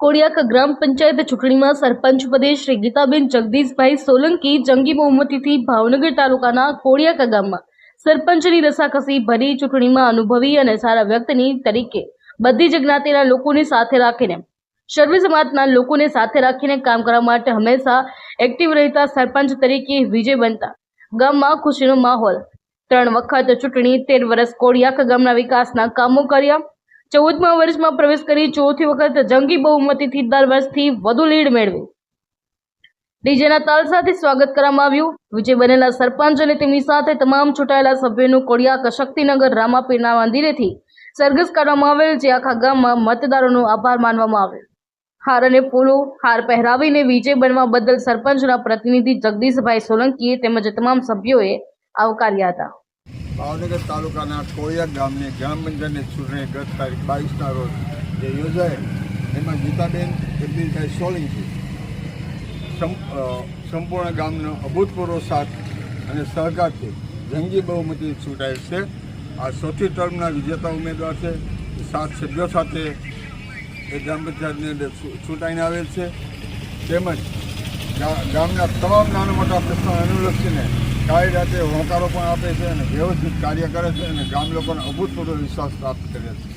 કોડિયાક ગ્રામ પંચાયત ચૂંટણીમાં સરપંચ પદે શ્રી ગીતાબેન જગદીશભાઈ સોલંકી, જંગી બહુમતીથી ભાવનગર તાલુકાના કોડિયાક ગામમાં સરપંચની રસાકસી ભરી ચૂંટણીમાં અનુભવી અને સારા વ્યક્તિની તરીકે બધી જ લોકોને સાથે રાખીને સર્વે સમાજના લોકોને સાથે રાખીને કામ કરવા માટે હંમેશા એક્ટિવ રહેતા સરપંચ તરીકે વિજય બનતા ગામમાં ખુશીનો માહોલ. ત્રણ વખત ચૂંટણી, તેર વર્ષ કોડિયાક ગામના વિકાસના કામો કર્યા. ચૌદમા વર્ષમાં પ્રવેશ કરી ચોથી વખત જંગી બહુમતીથી દર વર્ષથી વધુ લીડ મેળવી. ડીજેના તાલ સાથે સ્વાગત કરવામાં આવ્યું. વિજય બનેલા સરપંચ અને તેમની સાથે તમામ ચૂંટાયેલા સભ્યોનું કોડિયાક શક્તિનગર રામાપીરના મંદિરેથી સરઘસ કરવામાં આવેલ, જે આખા ગામમાં મતદારોનો આભાર માનવામાં આવેલ. હાર અને ફૂલો હાર પહેરાવીને વિજય બનવા બદલ સરપંચના પ્રતિનિધિ જગદીશભાઈ સોલંકીએ તેમજ તમામ સભ્યોએ આવકાર્યા હતા. ભાવનગર તાલુકાના કોળિયા ગામની ગ્રામ પંચાયતની ચૂંટણી ગત તારીખ બાવીસના રોજ જે યોજાય એમાં ગીતાબેન જગદીશભાઈ સોલંકી સંપૂર્ણ ગામનો અભૂતપૂર્વ સાથ અને સહકારથી જંગી બહુમતી ચૂંટાયેલ છે. આ ચોથી ટર્મના વિજેતા ઉમેદવાર છે. સાત સભ્યો સાથે એ ગ્રામ પંચાયતની અંદર ચૂંટાઈને આવેલ છે. તેમજ ગામના તમામ નાના મોટા પ્રશ્નો અનુલક્ષીને કાળી રાતે હોંકારો પણ આપે છે અને વ્યવસ્થિત કાર્ય કરે છે અને ગામ લોકોને અભૂતપૂર્વ વિશ્વાસ પ્રાપ્ત કરે છે.